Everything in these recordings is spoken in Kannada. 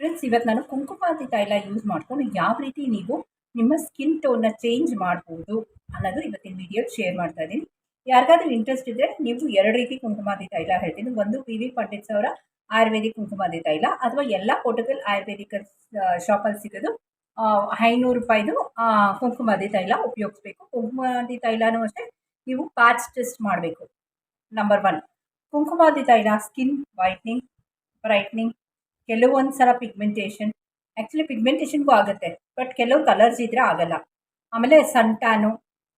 ಫ್ರೆಂಡ್ಸ್ ಇವತ್ತು ನಾನು ಕುಂಕುಮಾತಿ ತೈಲ ಯೂಸ್ ಮಾಡಿಕೊಂಡು ಯಾವ ರೀತಿ ನೀವು ನಿಮ್ಮ ಸ್ಕಿನ್ ಟೋನ್ನ ಚೇಂಜ್ ಮಾಡ್ಬೋದು ಅನ್ನೋದು ಇವತ್ತಿನ ವಿಡಿಯೋ ಶೇರ್ ಮಾಡ್ತಾ ಇದ್ದೀನಿ. ಯಾರಿಗಾದ್ರೂ ಇಂಟ್ರೆಸ್ಟ್ ಇದ್ದರೆ ನೀವು ಎರಡು ರೀತಿ ಕುಂಕುಮಾತಿ ತೈಲ ಹೇಳ್ತೀನಿ. ಒಂದು ಪಿ ವಿ ಪಂಡಿತ್ ಅವರ ಆಯುರ್ವೇದಿಕ್ ಕುಂಕುಮಾದಿ ತೈಲ ಅಥವಾ ಎಲ್ಲ ಪೋರ್ಟುಗಲ್ ಆಯುರ್ವೇದಿಕ್ ಶಾಪಲ್ಲಿ ಸಿಗೋದು ಐನೂರು ರೂಪಾಯಿದು ಕುಂಕುಮಾದಿ ತೈಲ ಉಪಯೋಗಿಸ್ಬೇಕು. ಕುಂಕುಮಾದಿ ತೈಲನೂ ಅಷ್ಟೇ ನೀವು ಪ್ಯಾಚ್ ಟೆಸ್ಟ್ ಮಾಡಬೇಕು. ನಂಬರ್ ಒನ್ ಕುಂಕುಮಾದಿ ತೈಲ ಸ್ಕಿನ್ ವೈಟ್ನಿಂಗ್ ಬ್ರೈಟ್ನಿಂಗ್ ಕೆಲವೊಂದು ಸಲ ಪಿಗ್ಮೆಂಟೇಷನ್ ಆ್ಯಕ್ಚುಲಿ ಪಿಗ್ಮೆಂಟೇಷನ್ಗೂ ಆಗುತ್ತೆ ಬಟ್ ಕೆಲವು ಕಲರ್ಸ್ ಇದ್ದರೆ ಆಗಲ್ಲ. ಆಮೇಲೆ sun tan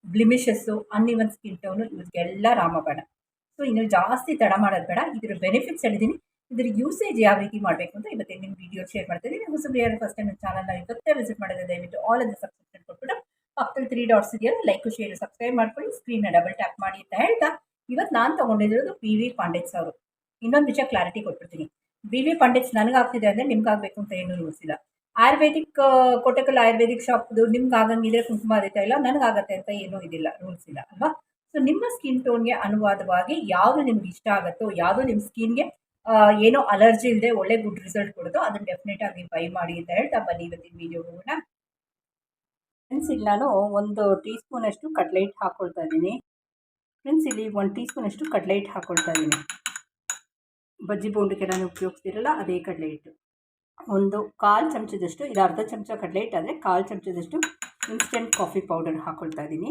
blemishes uneven skin tone ಇವರಿಗೆಲ್ಲ ರಾಮಬಾಣ. ಸೊ ಇನ್ನು ಜಾಸ್ತಿ ತಡ ಮಾಡೋದು ಬೇಡ. ಇದ್ರ ಬೆನಿಫಿಟ್ಸ್ ಹೇಳಿದ್ದೀನಿ ಇದ್ರ ಯೂಸೇಜ್ ಯಾವ ರೀತಿ ಮಾಡಬೇಕು ಅಂತ ಇವತ್ತೇ ನಿಮ್ಮ ವಿಡಿಯೋ ಶೇರ್ ಮಾಡ್ತಾ ಇದ್ದೀನಿ. ಹೊಸಬ್ರು ಫಸ್ಟ್ ಟೈಮ್ ಚಾನಲ್ನ ಇವತ್ತೇ ವಿಸಿಟ್ ಮಾಡಿದ್ರೆ ದಯವಿಟ್ಟು ಆಲ್ ಅದು ಸಬ್ಸ್ಕ್ರಿಪ್ಷನ್ ಕೊಟ್ಬಿಟ್ಟು, ಪಕ್ಕದಲ್ಲಿ ತ್ರೀ ಡಾಟ್ಸ್ ಇದೆಯಲ್ಲ ಲೈಕ್ ಶೇರ್ ಸಬ್ಸ್ಕ್ರೈಬ್ ಮಾಡ್ಕೊಳ್ಳಿ. ಸ್ಕ್ರೀನ್ನ ಡಬಲ್ ಟ್ಯಾಪ್ ಮಾಡಿ ಅಂತ ಹೇಳ್ತಾ ಇವತ್ತು ನಾನು ತೊಗೊಂಡಿರೋದು ಪಿ ವಿ ಪಾಂಡಿತ್ಸ್ ಅವರು ಇನ್ನೊಂದು ವಿಷಯ ಕ್ಲಾರಿಟಿ ಕೊಟ್ಬಿಡ್ತೀನಿ. ಬಿ ವಿ ಪಂಡಿತ್ಸ್ ನನಗೆ ಆಗ್ತಿದೆ ಅಂದರೆ ನಿಮ್ಗೆ ಆಗಬೇಕು ಅಂತ ಏನೂ ರೂಲ್ಸ್ ಇಲ್ಲ ಆಯುರ್ವೇದಿಕ್ ಕೋಟೆಕಲ್ ಆಯುರ್ವೇದಿಕ್ ಶಾಪ್ದು ನಿಮ್ಗೆ ಆಗಂಗಿದ್ರೆ ಕುಂಕುಮ ಅದೇ ಇಲ್ಲ, ನನಗಾಗತ್ತೆ ಅಂತ ಏನೂ ಇದಿಲ್ಲ ರೂಲ್ಸ್ ಇಲ್ಲ ಅಲ್ವಾ? ಸೊ ನಿಮ್ಮ ಸ್ಕಿನ್ ಟೋನ್ಗೆ ಅನುವಾದವಾಗಿ ಯಾವುದು ನಿಮ್ಗೆ ಇಷ್ಟ ಆಗುತ್ತೋ, ಯಾವುದು ನಿಮ್ಮ ಸ್ಕಿನ್ಗೆ ಏನೋ ಅಲರ್ಜಿ ಇಲ್ಲದೆ ಒಳ್ಳೆ ಗುಡ್ ರಿಸಲ್ಟ್ ಕೊಡುತ್ತೋ, ಅದನ್ನು ಡೆಫಿನೆಟ್ ಆಗಿ ಬೈ ಮಾಡಿ ಅಂತ ಹೇಳ್ತಾ ಬನ್ನಿ ಇವತ್ತಿನ ವಿಡಿಯೋ ಹೋಗೋಣ. ಫ್ರೆಂಡ್ಸ್ ಇಲ್ಲಿ ನಾನು ಒಂದು ಟೀ ಸ್ಪೂನಷ್ಟು ಕಡ್ಲೈಟ್ ಹಾಕ್ಕೊಳ್ತಾ ಇದ್ದೀನಿ. ಫ್ರೆಂಡ್ಸ್ ಇಲ್ಲಿ ಒಂದು ಟೀ ಸ್ಪೂನಷ್ಟು ಕಡ್ಲೈಟ್ ಹಾಕ್ಕೊಳ್ತಾ ಇದ್ದೀನಿ. ಬಜ್ಜಿ ನಾನು ಉಪಯೋಗಿಸ್ತಿರಲ್ಲ, ಅದೇ ಕಡಲೆ ಹಿಟ್ಟು. ಒಂದು ಕಾಲು ಚಮಚದಷ್ಟು ಇದು ಅರ್ಧ ಚಮಚ ಕಡಲೆ ಹಿಟ್ಟು ಕಾಲು ಚಮಚದಷ್ಟು ಇನ್ಸ್ಟೆಂಟ್ ಕಾಫಿ ಪೌಡರ್ ಹಾಕ್ಕೊಳ್ತಾ ಇದ್ದೀನಿ.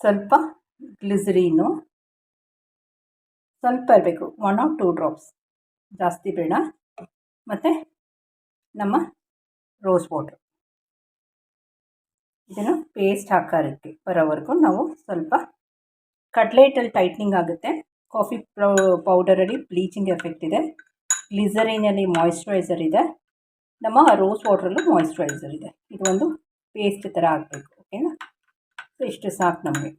ಸ್ವಲ್ಪ ಗ್ಲಿಸರೀನು ಸ್ವಲ್ಪ ಇರಬೇಕು ಒನ್ ಆರ್ ಟೂ ಡ್ರಾಪ್ಸ್ ಜಾಸ್ತಿ ಬೇಡ. ಮತ್ತು ನಮ್ಮ ರೋಸ್ ವಾಟರ್ ಇದನ್ನು ಪೇಸ್ಟ್ ಹಾಕೋದಕ್ಕೆ ಬರೋವರೆಗೂ ನಾವು ಸ್ವಲ್ಪ ಕಡಲೆ ಹಿಟ್ಟಲ್ಲಿ ಟೈಟ್ನಿಂಗ್ ಆಗುತ್ತೆ. ಕಾಫಿ ಪೌಡರಲ್ಲಿ ಬ್ಲೀಚಿಂಗ್ ಎಫೆಕ್ಟ್ ಇದೆ. ಗ್ಲಿಸರಿನಲ್ಲಿ ಮಾಯಿಶ್ಚರೈಸರ್ ಇದೆ. ನಮ್ಮ ರೋಸ್ ವಾಟ್ರಲ್ಲೂ ಮಾಯಿಶ್ಚರೈಸರ್ ಇದೆ. ಇದು ಒಂದು ಪೇಸ್ಟ್ ಥರ ಆಗಬೇಕು ಓಕೆನಾ ಸೊ ಇಷ್ಟು ಸಾಕು ನಮಗೆ.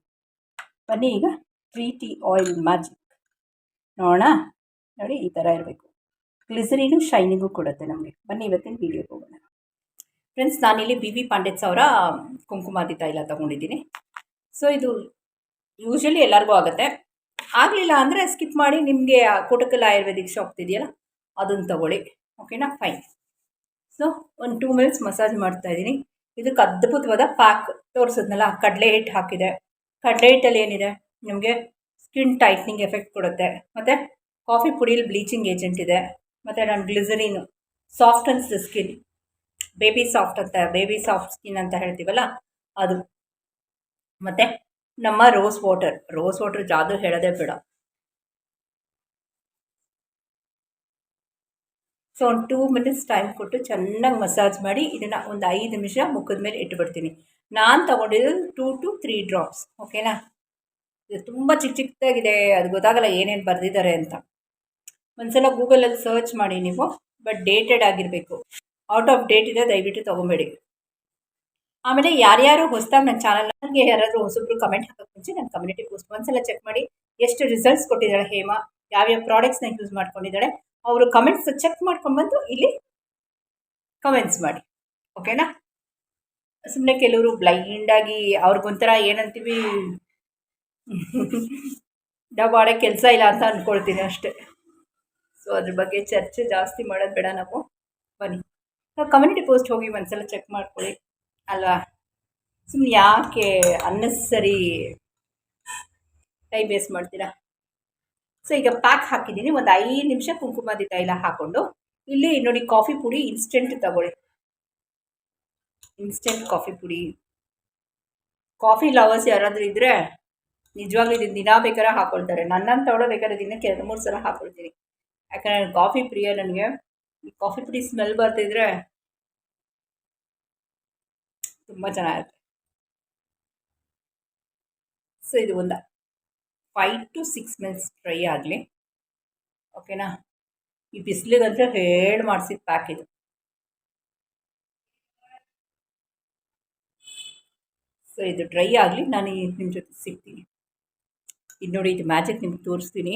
ಬನ್ನಿ ಈಗ ತ್ರೀ ಟಿ ಆಯಿಲ್ ಮ್ಯಾಜಿಕ್. ನೋಡೋಣ? ನೋಡಿ, ಈ ಥರ ಇರಬೇಕು. ಗ್ಲಿಸರಿನು ಶೈನಿಂಗು ಕೊಡುತ್ತೆ ನಮಗೆ. ಬನ್ನಿ ಇವತ್ತಿನ ವೀಡಿಯೋಗೆ ಹೋಗೋಣ. ಫ್ರೆಂಡ್ಸ್ ನಾನಿಲ್ಲಿ ಬಿ ವಿ ಪಾಂಡೆ ಅವರ ಕುಂಕುಮಾದಿ ತೈಲ ತೊಗೊಂಡಿದ್ದೀನಿ. ಸೊ ಇದು ಯೂಶ್ವಲಿ ಎಲ್ಲರಿಗೂ ಆಗುತ್ತೆ. ಆಗಲಿಲ್ಲ ಅಂದರೆ ಸ್ಕಿಪ್ ಮಾಡಿ ನಿಮಗೆ ಕೋಟಕಲ್ ಆಯುರ್ವೇದಿಕ್ ಶಾಪ್ ಇದೆಯಲ್ಲ, ಅದನ್ನು ತಗೊಳ್ಳಿ. ಓಕೆನಾ ಫೈನ್ ಸೊ ಒಂದು ಟೂ ಮಿನಿಟ್ಸ್ ಮಸಾಜ್ ಮಾಡ್ತಾ ಇದ್ದೀನಿ. ಇದಕ್ಕೆ ಅದ್ಭುತವಾದ ಪ್ಯಾಕ್ ತೋರಿಸಿದ್ನಲ್ಲ, ಕಡಲೆ ಹಿಟ್ಟು ಹಾಕಿದೆ. ಕಡಲೆ ಹಿಟ್ಟಲ್ಲಿ ಏನಿದೆ? ನಿಮಗೆ ಸ್ಕಿನ್ ಟೈಟ್ನಿಂಗ್ ಎಫೆಕ್ಟ್ ಕೊಡುತ್ತೆ. ಮತ್ತು ಕಾಫಿ ಪುಡಿಯಲ್ಲಿ ಬ್ಲೀಚಿಂಗ್ ಏಜೆಂಟ್ ಇದೆ. ಮತ್ತು ನಾನು ಗ್ಲಿಸರಿನು ಸಾಫ್ಟ್ ಅನ್ಸ್ ಸ್ಕಿನ್ ಬೇಬಿ ಸಾಫ್ಟ್ ಅಂತ ಬೇಬಿ ಸಾಫ್ಟ್ ಸ್ಕಿನ್ ಅಂತ ಹೇಳ್ತೀವಲ್ಲ, ಅದು. ಮತ್ತು ನಮ್ಮ ರೋಸ್ ವಾಟರ್ ರೋಸ್ ವಾಟರ್ ಜಾದು ಹೇಳದೆ ಬೇಡ. ಸೊ ಒಂದು ಟೂ ಮಿನಿಟ್ಸ್ ಟೈಮ್ ಕೊಟ್ಟು ಚೆನ್ನಾಗಿ ಮಸಾಜ್ ಮಾಡಿ, ಇದನ್ನು ಒಂದು ಐದು ನಿಮಿಷ ಮುಖದ ಮೇಲೆ ಇಟ್ಬಿಡ್ತೀನಿ. ನಾನು ತೊಗೊಂಡಿದ್ದು ಟೂ ಟು ತ್ರೀ ಡ್ರಾಪ್ಸ್ ಓಕೆನಾ ಇದು ತುಂಬ ಚಿಕ್ಕ ಚಿಕ್ಕದಾಗಿದೆ ಅದು ಗೊತ್ತಾಗಲ್ಲ ಏನೇನು ಬರೆದಿದ್ದಾರೆ ಅಂತ. ಒಂದ್ಸಲ ಗೂಗಲಲ್ಲಿ ಸರ್ಚ್ ಮಾಡಿ ನೀವು ಬಟ್ ಡೇಟೆಡ್ ಆಗಿರಬೇಕು. ಔಟ್ ಆಫ್ ಡೇಟ್ ಇದೆ, ದಯವಿಟ್ಟು ತೊಗೊಬೇಡಿ. ಆಮೇಲೆ ಯಾರ್ಯಾರು ಹೊಸದಾಗಿ ನನ್ನ ಚಾನಲ್ಗೆ ಯಾರಾದರೂ ಹೊಸಬ್ರು ಕಮೆಂಟ್ ಹಾಕೋಕ್ಕೆ ಮುಂಚೆ ನನ್ನ ಕಮ್ಯುನಿಟಿ ಪೋಸ್ಟ್ ಒಂದ್ಸಲ ಚೆಕ್ ಮಾಡಿ ಎಷ್ಟು ರಿಸಲ್ಟ್ಸ್ ಕೊಟ್ಟಿದ್ದಾಳೆ ಹೇಮಾ, ಯಾವ್ಯಾವ ಪ್ರಾಡಕ್ಟ್ಸ್ನ ಯೂಸ್ ಮಾಡ್ಕೊಂಡಿದ್ದಾಳೆ, ಅವರು ಕಮೆಂಟ್ಸ್ ಚೆಕ್ ಮಾಡ್ಕೊಂಡ್ಬಂದು ಇಲ್ಲಿ ಕಮೆಂಟ್ಸ್ ಮಾಡಿ. ಓಕೆನಾ ಸುಮ್ಮನೆ ಕೆಲವರು ಬ್ಲೈಂಡಾಗಿ ಅವ್ರಿಗೊಂಥರ ಏನಂತೀವಿ? ಡಬಾಡೆ ಕೆಲಸ ಇಲ್ಲ ಅಂತ ಅಂದ್ಕೊಳ್ತೀನಿ ಅಷ್ಟೇ. ಸೊ ಅದ್ರ ಬಗ್ಗೆ ಚರ್ಚೆ ಜಾಸ್ತಿ ಮಾಡೋದು ಬೇಡ ನಾವು. ಬನ್ನಿ. ಕಮ್ಯುನಿಟಿ ಪೋಸ್ಟ್ ಹೋಗಿ ಒಂದ್ಸಲ ಚೆಕ್ ಮಾಡ್ಕೊಳ್ಳಿ. ಅಲ್ವಾ? ಸುಮ್ಮನೆ ಯಾಕೆ ಅನ್ನೆಸರಿ ಟೈಮ್ ವೇಸ್ಟ್ ಮಾಡ್ತೀರಾ? ಸೊ ಈಗ ಪ್ಯಾಕ್ ಹಾಕಿದ್ದೀನಿ. ಒಂದು ಐದು ನಿಮಿಷ ಕುಂಕುಮದಿ ತೈಲ ಹಾಕ್ಕೊಂಡು ಇಲ್ಲಿ ನೋಡಿ ಕಾಫಿ ಪುಡಿ ಇನ್ಸ್ಟೆಂಟ್ ತಗೊಳ್ಳಿ. ಇನ್ಸ್ಟೆಂಟ್ ಕಾಫಿ ಪುಡಿ. ಕಾಫಿ ಲವರ್ಸ್ ಯಾರಾದರೂ ಇದ್ದರೆ ನಿಜವಾಗ್ಲೂ ಇದನ್ನು ದಿನ ಬೇಕಾದ್ರೆ ಹಾಕ್ಕೊಳ್ತಾರೆ ತಗೊಳ್ಳೋ ಬೇಕಾದ್ರೆ ದಿನಕ್ಕೆ ಎರಡು ಮೂರು ಸಲ ಹಾಕ್ಕೊಳ್ತೀನಿ ಯಾಕಂದರೆ ಕಾಫಿ ಪ್ರಿಯ ನನಗೆ. ಕಾಫಿ ಪುಡಿ ಸ್ಮೆಲ್ ಬರ್ತಿದ್ರೆ ತುಂಬ ಚೆನ್ನಾಗಿರುತ್ತೆ ಸೊ ಇದು ಒಂದು five to six minutes fry ಆಗಲಿ. ಓಕೆನಾ ಈ ಬಿಸಿಲಿಗಂದ್ರೆ ಹೇಳಿ ಮಾಡಿಸಿದ ಪ್ಯಾಕ್ ಇದು. ಸೊ ಇದು ಡ್ರೈ ಆಗಲಿ, ನಾನು ನಿಮ್ಮ ಜೊತೆ ಸಿಗ್ತೀನಿ. ಇದು ನೋಡಿ, ಇದು ಮ್ಯಾಜಿಕ್ ನಿಮ್ಗೆ ತೋರಿಸ್ತೀನಿ.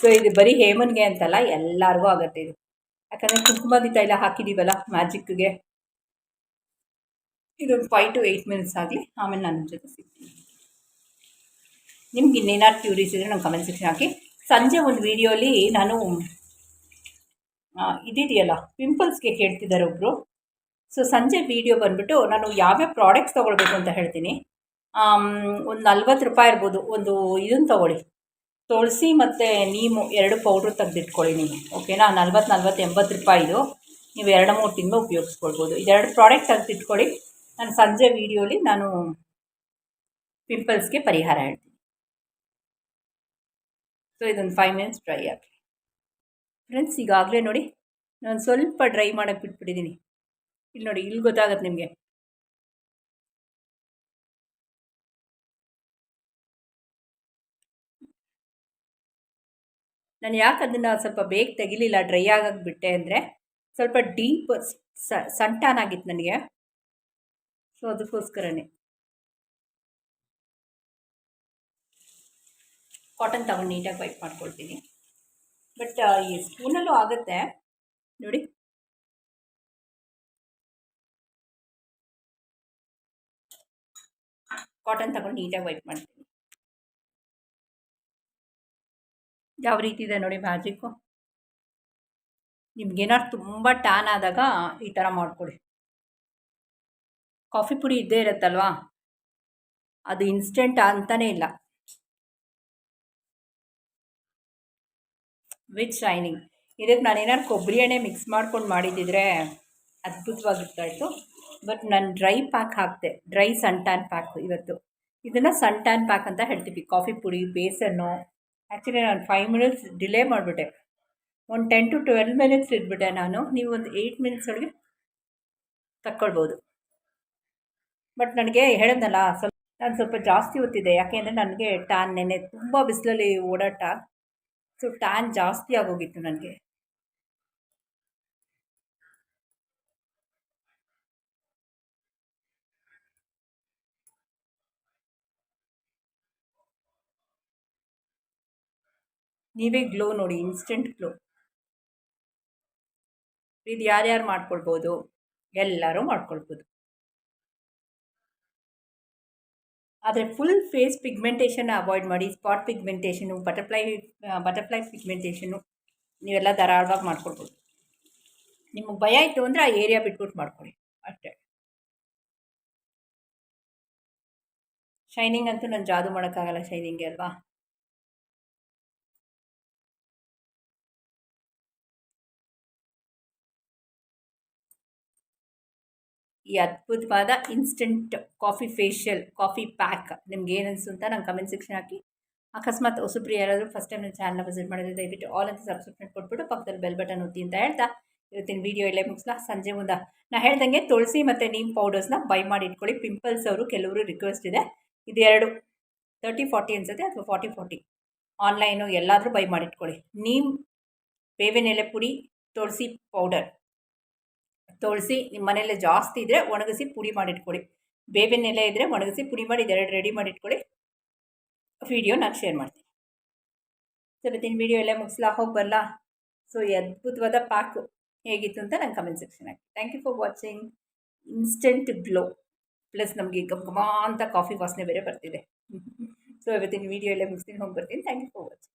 ಸೊ ಇದು ಬರೀ ಹೇಮನ್ಗೆ ಅಂತಲ್ಲ, ಎಲ್ಲರಿಗೂ ಆಗುತ್ತೆ ಇದು. ಯಾಕಂದರೆ ಕುಂಕುಮಾದಿ ತೈಲ ಹಾಕಿದ್ದೀವಲ್ಲ ಮ್ಯಾಜಿಕ್ಗೆ ಇದೊಂದು ಫೈವ್ ಟು ಏಯ್ಟ್ ಮಿನಿಟ್ಸ್ ಆಗಲಿ, ಆಮೇಲೆ ನಾನು ಜೊತೆ ಸಿಗ್ತೀನಿ ನಿಮ್ಗೆ ಇನ್ನೇನಾದ್ರು ಕ್ಯೂರೀಸ್ ಇದ್ದರೆ ನಂಗೆ ಕಮೆಂಟ್ ಸೆಕ್ಷನ್ ಹಾಕಿ. ಸಂಜೆ ಒಂದು ವಿಡಿಯೋಲಿ ನಾನು ಇದಿದೆಯಲ್ಲ ಪಿಂಪಲ್ಸ್ಗೆ ಕೇಳ್ತಿದ್ದಾರೆ ಒಬ್ಬರು ಸೊ ಸಂಜೆ ವಿಡಿಯೋ ಬಂದುಬಿಟ್ಟು ನಾನು ಯಾವ್ಯಾವ ಪ್ರಾಡಕ್ಟ್ಸ್ ತೊಗೊಳ್ಬೇಕು ಅಂತ ಹೇಳ್ತೀನಿ. ಒಂದು ನಲ್ವತ್ತು ರೂಪಾಯಿ ಇರ್ಬೋದು, ಒಂದು ಇದನ್ನು ತೊಗೊಳ್ಳಿ. ತುಳಸಿ ಮತ್ತು ನೀಮು ಎರಡು ಪೌಡ್ರ್ ತೆಗೆದಿಟ್ಕೊಳ್ಳಿ ನೀವು, ಓಕೆನಾ? ನಲ್ವತ್ತು ನಲ್ವತ್ತು ಎಂಬತ್ತು ರೂಪಾಯಿದು ನೀವು ಎರಡು, ಮೂರು ತಿಂಗಳು ಉಪಯೋಗಿಸ್ಕೊಳ್ಬೋದು. ಇದೆರಡು ಪ್ರಾಡಕ್ಟ್ ತೆಗೆದಿಟ್ಕೊಳ್ಳಿ. ನಾನು ಸಂಜೆ ವೀಡಿಯೋಲಿ ನಾನು ಪಿಂಪಲ್ಸ್ಗೆ ಪರಿಹಾರ ಹೇಳ್ತೀನಿ. ಸೊ ಇದೊಂದು ಫೈವ್ ಮಿನಿಟ್ಸ್ ಡ್ರೈ ಆಗಲಿ. ಫ್ರೆಂಡ್ಸ್ ಈಗಾಗಲೇ ನೋಡಿ, ನಾನು ಸ್ವಲ್ಪ ಡ್ರೈ ಮಾಡೋಕ್ಕೆ ಬಿಟ್ಬಿಟ್ಟಿದ್ದೀನಿ ಇಲ್ಲಿ ನೋಡಿ, ಇಲ್ಲಿ ಗೊತ್ತಾಗುತ್ತೆ ನಿಮಗೆ. ನಾನು ಯಾಕೆ ಅದನ್ನು ಸ್ವಲ್ಪ ಬೇಗ ತೆಗಿಲಿಲ್ಲ ಡ್ರೈ ಆಗಕ್ಕೆ ಬಿಟ್ಟೆ ಅಂದರೆ ಸ್ವಲ್ಪ ಡೀಪ್ ಆಗಿತ್ತು ನನಗೆ. ಸೊ ಅದಕ್ಕೋಸ್ಕರನೇ. ಕಾಟನ್ ತಗೊಂಡು ನೀಟಾಗಿ ವೈಪ್ ಮಾಡ್ಕೊಳ್ತೀನಿ. ಬಟ್ ಈ ಸ್ಪೂನಲ್ಲೂ ಆಗುತ್ತೆ. ನೋಡಿ. ಕಾಟನ್ ತಗೊಂಡು ನೀಟಾಗಿ ವೈಪ್ ಮಾಡ್ತೀನಿ. ಯಾವ ರೀತಿ ಇದೆ ನೋಡಿ ಮ್ಯಾಜಿಕ್ಕು. ನಿಮ್ಗೇನಾದ್ರು ತುಂಬ ಟ್ಯಾನ್ ಆದಾಗ ಈ ಥರ ಮಾಡ್ಕೊಳ್ಳಿ ಕಾಫಿ ಪುಡಿ ಇದ್ದೇ ಇರುತ್ತಲ್ವಾ? ಅದು ಇನ್ಸ್ಟೆಂಟ್ ಅಂತಲೇ ಇಲ್ಲ. ವಿತ್ ಶೈನಿಂಗ್ ಇದಕ್ಕೆ ನಾನು ಏನಾದ್ರು ಕೊಬ್ಬರಿ ಎಣ್ಣೆ ಮಿಕ್ಸ್ ಮಾಡ್ಕೊಂಡು ಮಾಡಿದ್ದಿದ್ರೆ ಅದ್ಭುತವಾಗಿರ್ತಾಯಿತ್ತು. ಬಟ್ ನಾನು ಡ್ರೈ ಪ್ಯಾಕ್ ಹಾಕಿದೆ. ಡ್ರೈ ಸನ್ ಟ್ಯಾನ್ ಪ್ಯಾಕ್ ಇವತ್ತು. ಇದನ್ನು ಸನ್ ಟ್ಯಾನ್ ಪ್ಯಾಕ್ ಅಂತ ಹೇಳ್ತೀವಿ. ಕಾಫಿ ಪುಡಿ, ಬೇಸನ್ನು ಆ್ಯಕ್ಚುಲಿ ನಾನು ಫೈವ್ ಮಿನಿಟ್ಸ್ ಡಿಲೇ ಮಾಡಿಬಿಟ್ಟೆ. ಒಂದು ಟೆನ್ ಟು ಟ್ವೆಲ್ ಮಿನಿಟ್ಸ್ ಇದ್ಬಿಟ್ಟೆ ನಾನು. ನೀವು ಒಂದು ಏಯ್ಟ್ ಮಿನಿಟ್ಸ್ ಒಳಗೆ ತಕ್ಕೊಳ್ಬೋದು. ಬಟ್ ನನಗೆ ಹೇಳಿದ್ನಲ್ಲ, ಸ್ವಲ್ಪ ನಾನು ಸ್ವಲ್ಪ ಜಾಸ್ತಿ ಹೊತ್ತಿದ್ದೆ. ಯಾಕೆ ಅಂದರೆ ನನಗೆ ಟ್ಯಾನ್ ನೆನೆ ತುಂಬ ಬಿಸಿಲಲ್ಲಿ ಓಡಾಟ ಸೊ ಟ್ಯಾನ್ ಜಾಸ್ತಿ ಆಗೋಗಿತ್ತು ನನಗೆ. ನೀವೇ ಗ್ಲೋ ನೋಡಿ ಇನ್ಸ್ಟೆಂಟ್ ಗ್ಲೋ ಇದು ಯಾರ್ಯಾರು ಮಾಡ್ಕೊಳ್ಬೋದು? ಎಲ್ಲರೂ ಮಾಡ್ಕೊಳ್ಬೋದು. ಆದರೆ ಫುಲ್ ಫೇಸ್ ಪಿಗ್ಮೆಂಟೇಷನ್ ಅವಾಯ್ಡ್ ಮಾಡಿ spot pigmentation butterfly butterfly pigmentation ನೀವೆಲ್ಲ ಧಾರಾಳವಾಗಿ ಮಾಡ್ಕೊಳ್ಬೋದು. ನಿಮಗೆ ಭಯ ಇತ್ತು ಅಂದರೆ ಆ ಏರಿಯಾ ಬಿಟ್ಬಿಟ್ಟು ಮಾಡ್ಕೊಳ್ಳಿ, ಅಷ್ಟೇ. ಶೈನಿಂಗ್ ಅಂತೂ ನಾನು ಜಾದು ಮಾಡೋಕ್ಕಾಗಲ್ಲ ಶೈನಿಂಗ್ಗೆ ಅಲ್ವಾ? ಈ ಅದ್ಭುತವಾದ instant coffee facial coffee pack ನಿಮ್ಗೆ ಏನು ಅನಿಸು ಅಂತ ನಂಗೆ ಕಮೆಂಟ್ ಸೆಕ್ಷನ್ ಹಾಕಿ. ಅಕಸ್ಮಾತ್ ಹೊಸಬ್ರು ಯಾರಾದರೂ ಫಸ್ಟ್ ಟೈಮ್ ನನ್ನ ಚಾನಲ್ನ ವಿಸಿಟ್ ಮಾಡಿದ್ರೆ ದಯವಿಟ್ಟು ಆಲ್ ಅಂತ ಸಬ್ಸ್ಕ್ರಿಪ್ಷನ್ ಕೊಟ್ಬಿಟ್ಟು ಪಕ್ಕದಲ್ಲಿ ಬೆಲ್ ಬಟನ್ ಒತ್ತಿ ಅಂತ ಹೇಳ್ತಾ. ಇವತ್ತಿನ ವೀಡಿಯೋ ಇಲ್ಲೇ ಮುಗಿಸ್ಲಾ. ಸಂಜೆ ಮುಂದೆ ನಾ ಹೇಳ್ದಂಗೆ ತುಳಸಿ ಮತ್ತು ನೀಮ್ ಪೌಡರ್ಸ್ನ ಬೈ ಮಾಡಿ ಇಟ್ಕೊಳ್ಳಿ. ಪಿಂಪಲ್ಸ್ ಅವರು ಕೆಲವರು ರಿಕ್ವೆಸ್ಟ್ ಇದೆ. ಇದು ಎರಡು ತರ್ಟಿ ಫಾರ್ಟಿ ಅನ್ಸುತ್ತೆ ಅಥವಾ ಫಾರ್ಟಿ ಫಾರ್ಟಿ ಆನ್ಲೈನು ಎಲ್ಲಾದರೂ ಬೈ ಮಾಡಿಟ್ಕೊಳ್ಳಿ ನೀಮ್ ಬೇವಿನ ಎಲೆ ಪುಡಿ, ತುಳಸಿ ಪೌಡರ್ ತುಳಸಿ ನಿಮ್ಮ ಮನೆಯಲ್ಲೇ ಜಾಸ್ತಿ ಇದ್ದರೆ ಒಣಗಿಸಿ ಪುಡಿ ಮಾಡಿಟ್ಕೊಳ್ಳಿ. ಬೇವಿನ ಎಲೆ ಇದ್ದರೆ ಒಣಗಿಸಿ ಪುಡಿ ಮಾಡಿ, ಇದೆರಡು ರೆಡಿ ಮಾಡಿಟ್ಕೊಳ್ಳಿ. ವಿಡಿಯೋ ನಾನು ಶೇರ್ ಮಾಡ್ತೀನಿ. ಸೊ ಇವತ್ತಿನ ವಿಡಿಯೋ ಎಲ್ಲ ಮುಗಿಸ್ಲಾ? ಹೋಗಿ ಬರಲ್ಲ ಸೊ ಈ ಅದ್ಭುತವಾದ ಪ್ಯಾಕು ಹೇಗಿತ್ತು ಅಂತ ನಂಗೆ comment section hockey. Thank you for watching instant glow plus ನಮಗೆ ಗಮ ಅಂತ ಕಾಫಿ ವಾಸನೆ ಬೇರೆ ಬರ್ತಿದೆ. ಸೊ ಇವತ್ತಿನ ವಿಡಿಯೋ ಎಲ್ಲ ಮುಗಿಸ್ತೀನಿ, ಹೋಗಿ ಬರ್ತೀನಿ. Thank you for watching